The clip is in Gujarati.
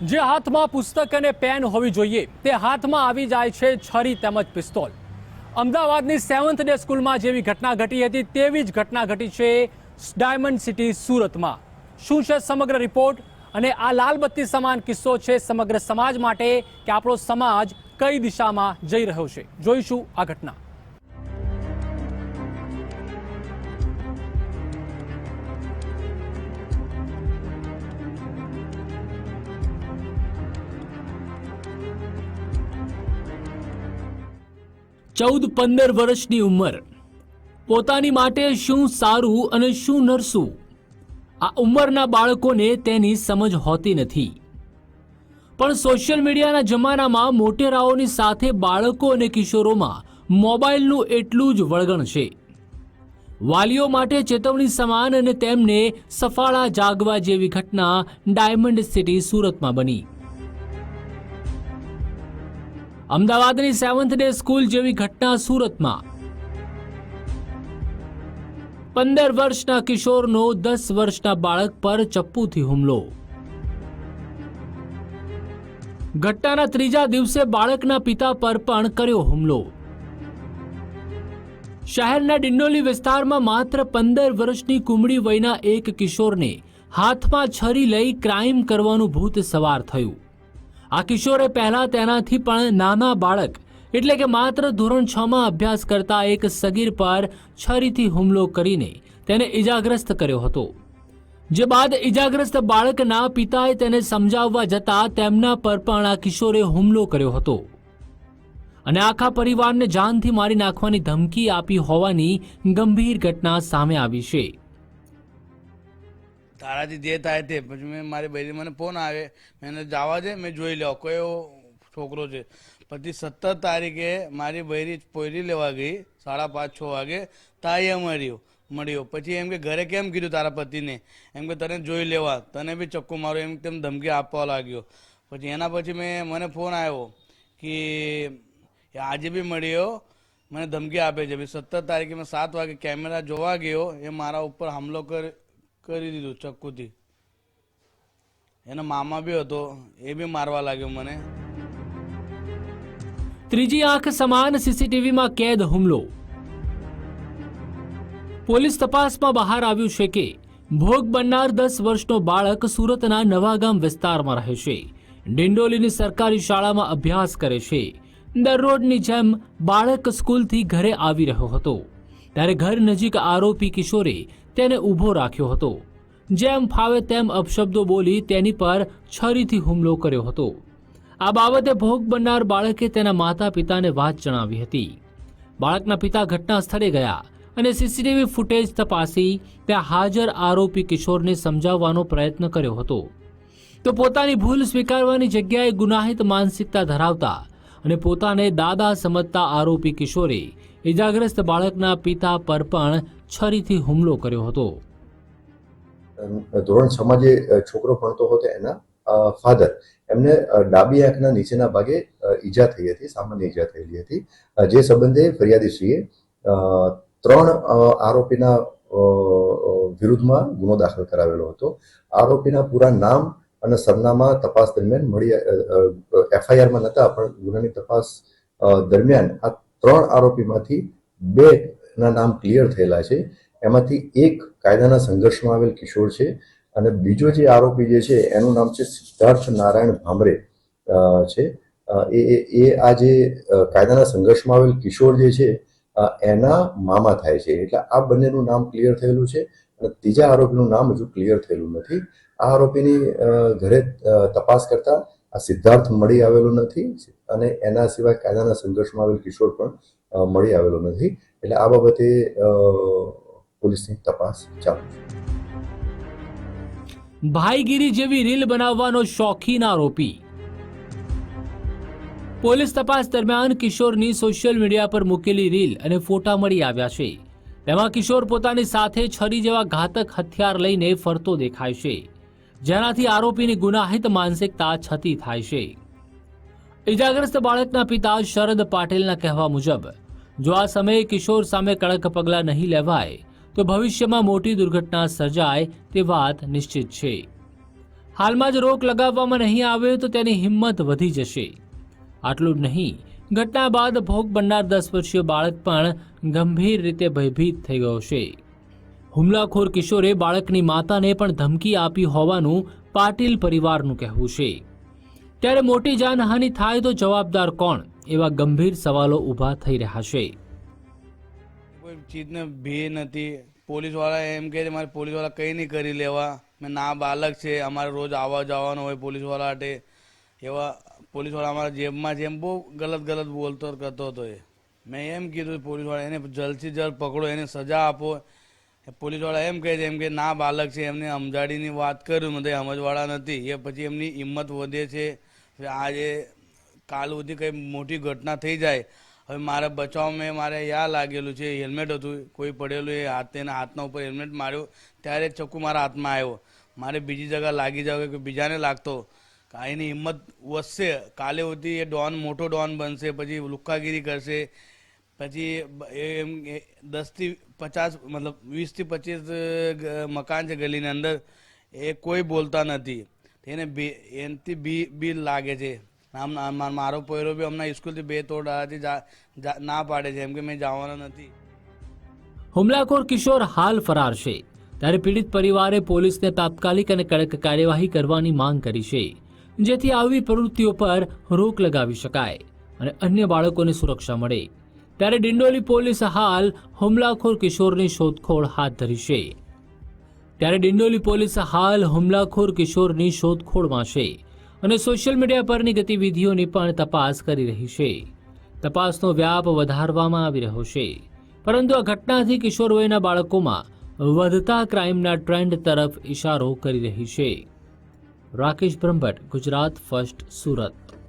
જે હાથમાં પુસ્તક અને પેન હોવી જોઈએ, તે હાથમાં આવી જાય છે છરી તેમજ પિસ્તોલ. અમદાવાદની સેવન્થ ડે સ્કૂલમાં જેવી ઘટના ઘટી હતી, તેવી જ ઘટના ઘટી છે ડાયમંડ સિટી સુરતમાં. શું છે સમગ્ર રિપોર્ટ? અને આ લાલબત્તી સમાન કિસ્સો છે સમગ્ર સમાજ માટે કે આપણો સમાજ કઈ દિશામાં જઈ રહ્યો છે? જોઈશું આ ઘટના. ચૌદ પંદર વર્ષની ઉંમર. પોતાની માટે શું સારું અને શું નરસું? આ ઉંમરના બાળકોને તેની સમજ હોતી નથી. પણ સોશિયલ મીડિયાના જમાનામાં મોટેરાઓની સાથે બાળકો અને કિશોરોમાં મોબાઈલનું એટલું જ વળગણ છે. વાલીઓ માટે ચેતવણી સમાન અને તેમને સફાળા જાગવા જેવી ઘટના ડાયમંડ સિટી સુરતમાં બની. અમદાવાદની સેવન્થ ડે સ્કૂલ જેવી ઘટના સુરતમાં. પંદર વર્ષના કિશોરનો દસ વર્ષના બાળક પર ચપ્પુથી હુમલો. ઘટનાના ત્રીજા દિવસે બાળકના પિતા પર પણ કર્યો હુમલો. શહેરના ડિંડોલી વિસ્તારમાં માત્ર પંદર વર્ષની કુમળી વયના એક કિશોરને હાથમાં છરી લઈ ક્રાઇમ કરવાનું ભૂત સવાર થયું. આ કિશોરે પહેલા તેનાથી પણ નાના બાળક એટલે કે માત્ર ધોરણ છ માં અભ્યાસ કરતા એક સગીર પર છરીથી હુમલો કરીને તેને ઇજાગ્રસ્ત કર્યો હતો. જે બાદ ઇજાગ્રસ્ત બાળકના પિતાએ તેને સમજાવવા જતા તેમના પર પણ આ કિશોરે હુમલો કર્યો હતો. અને આખા પરિવારને જાનથી મારી નાખવાની ધમકી આપી હોવાની ગંભીર ઘટના સામે આવી છે. તારાથી જે થાય તે. પછી મેં મારી બહેરી મને ફોન આવે મેં જવા દે, મેં જોઈ લેવા એવો છોકરો છે. પછી સત્તર તારીખે મારી બહેરી પોયરી લેવા ગઈ, સાડા પાંચ, છ વાગે. તાઈએ મળ્યો મળ્યો. પછી એમ કે, ઘરે કેમ કીધું તારા પતિને? એમ કે, તને જોઈ લેવા. તને બી ચક્કુ મારો. એમ તેમ ધમકી આપવા લાગ્યો. પછી એના પછી મેં, મને ફોન આવ્યો કે, આજે બી મળ્યો. મને ધમકી આપે છે. સત્તર તારીખે મેં સાત વાગે કેમેરા જોવા ગયો. એ મારા ઉપર હુમલો કર કરી દીધું ચક્કુથી એનો મામા બી હતો, એ બી મારવા લાગ્યો મને. ત્રીજી આંખ સમાન સીસીટીવીમાં કેદ હુમલો. પોલીસ તપાસમાં બહાર આવ્યું છે કે ભોગ બનનાર દસ વર્ષનો બાળક સુરતના નવાગામ વિસ્તારમાં રહે છે. ડિંડોલીની સરકારી શાળામાં અભ્યાસ કરે છે. દરરોજની જેમ બાળક સ્કૂલથી ઘરે આવી રહ્યો હતો. ત્યારે ઘર નજીક આરોપી કિશોરે તેને ઊભો રાખ્યો હતો. જેમ ફાવે તેમ અપશબ્દો બોલી તેની પર છરીથી હુમલો કર્યો હતો. આ બાબતે ભોગ બનનાર બાળકે તેના માતા પિતાને વાત જણાવી હતી. બાળકના પિતા ઘટના સ્થળે ગયા અને સીસીટીવી ફૂટેજ તપાસી ત્યાં હાજર આરોપી કિશોરને સમજાવવાનો પ્રયત્ન કર્યો હતો. તો પોતાની ભૂલ સ્વીકારવાની જગ્યાએ ગુનાહિત માનસિકતા ધરાવતા અને પોતાને દાદા સમજતા આરોપી કિશોરે ઇજાગ્રસ્ત બાળકના પિતા પર પણ છરીથી હુમલો કર્યો હતો. ધોરણ છ માં જે છોકરો ભણતો હતો એના ફાધર, એમને ડાબી આંખના નીચેના ભાગે ઈજા થઈ હતી, સામાન્ય ઈજા થયેલી હતી. જે સંબંધે ફરિયાદીશ્રીએ ત્રણ આરોપીના વિરુદ્ધમાં ગુનો દાખલ કરાવેલો હતો. આરોપીના પૂરા નામ અને સરનામા તપાસ દરમિયાન મળી એફઆઈઆરમાં નહોતા, પણ ગુનાની તપાસ દરમિયાન આ ત્રણ આરોપીમાંથી બે ના નામ ક્લિયર થયેલા છે. એમાંથી એક કાયદાના સંઘર્ષમાં આવેલ કિશોર છે અને બીજો જે આરોપી જે છે, એનું નામ છે સિદ્ધાર્થ નારાયણ ભામરે છે. એ, એ- આ જે કાયદાના સંઘર્ષમાં આવેલ કિશોર જે છે એના મામા થાય છે. એટલે આ બંનેનું નામ ક્લિયર થયેલું છે અને ત્રીજા આરોપીનું નામ હજુ ક્લિયર થયેલું નથી. આ આરોપીની ઘરે તપાસ કરતા આ સિદ્ધાર્થ મળી આવેલો નથી. અને એના સિવાય કાયદાના સંઘર્ષમાં આવેલ કિશોર પણ મળી આવેલો નથી. એટલે આ બાબતે પોલીસની તપાસ ચાલુ છે. ભાઈગીરી જેવી રીલ બનાવવાનો શોખીન આરોપી. પોલીસ તપાસ દરમિયાન કિશોરની સોશિયલ મીડિયા પર મૂકેલી રીલ અને ફોટા મળી આવ્યા છે. તેમાં કિશોર પોતાની સાથે છરી જેવા ઘાતક હથિયાર લઈને ફરતો દેખાય છે. જેનાથી આરોપીની ગુનાહિત માનસિકતા છતી થાય છે. ઇજાગ્રસ્ત બાળકના પિતા શરદ પાટીલના કહેવા મુજબ, જો આ સમયે કિશોર સામે કડક પગલાં નહીં લેવાય, તો ભવિષ્યમાં મોટી દુર્ઘટના સર્જાય તે વાત નિશ્ચિત છે. હાલમાં જ રોક લગાવવામાં નહીં આવે તો તેની હિંમત વધી જશે. આટલું જ નહીં, ઘટના બાદ ભોગ બનનાર દસ વર્ષીય બાળક પણ ગંભીર રીતે ભયભીત થઈ ગયો છે. હુમલાખોર કિશોરે બાળકની માતાને પણ ધમકી આપી હોવાનું પાટીલ પરિવારનું કહેવું છે. ત્યારે મોટી જાનહાનિ થાય તો જવાબદાર કોણ? એવા ગંભીર સવાલો ઊભા થઈ રહ્યા છે. કોઈ ચીજને ભી નથી. પોલીસવાળા એમ કહે છે, મારે પોલીસવાળા કંઈ નહીં કરી લેવા. મેં ના બાલક છે. અમારે રોજ આવવા જવાનું હોય પોલીસવાળા માટે એવા પોલીસવાળા અમારા જેબમાં જેમ બહુ ગલત ગલત બોલતો કરતો હતો એ. મેં એમ કીધું પોલીસવાળા એને જલ્દથી જલ્દ પકડો, એને સજા આપો. પોલીસવાળા એમ કહે છે, એમ કે ના બાલક છે. એમને સમજાડીની વાત કર્યું મને સમજવાળા નથી. એ પછી એમની હિંમત વધે છે. આજે કાલ સુધી કંઈ મોટી ઘટના થઈ જાય હવે મારા બચાવ મેં મારે યા લાગેલું છે હેલ્મેટ હતું કોઈ પડેલું એ હાથ તેના હાથના ઉપર હેલ્મેટ માર્યો ત્યારે ચક્કુ મારા હાથમાં આવ્યો મારે બીજી જગ્યા લાગી જાવ કે બીજાને લાગતો એની હિંમત વધશે કાલે સુધી એ ડોન મોટો ડોન બનશે પછી લુક્કાગીરી કરશે પછી એમ દસથી પચાસ મતલબ વીસથી પચીસ મકાન છે ગલીની અંદર એ કોઈ બોલતા નથી એને બે એનથી બી બી લાગે છે. મારો પોયરો બી હમણાં સ્કૂલથી બે તોડ જા- ના પાડે છે, એમ કે મેં જવાનો નથી. હુમલાખોર કિશોર હાલ ફરાર છે. ત્યારે પીડિત પરિવારે પોલીસને તાત્કાલિક અને કડક કાર્યવાહી કરવાની માંગ કરી છે. જેથી આવી પ્રવૃત્તિઓ પર રોક લગાવી શકાય અને અન્ય બાળકોને સુરક્ષા મળે. ત્યારે ડિંડોલી પોલીસ હાલ હુમલાખોર કિશોરની શોધખોળ હાથ ધરી છે. ત્યારે ડિંડોલી પોલીસ હાલ હુમલાખોર કિશોરની શોધખોળમાં છે અને સોશિયલ મીડિયા પરની ગતિવિધિઓની પણ તપાસ કરી રહી છે. તપાસનો વ્યાપ વધારવામાં આવી રહ્યો છે. પરંતુ આ ઘટનાથી કિશોર વયના બાળકોમાં વધતા ક્રાઇમના ટ્રેન્ડ તરફ ઇશારો કરી રહી છે. રાકેશ બ્રહ્મભટ્ટ, ગુજરાત, ફર્સ્ટ સુરત.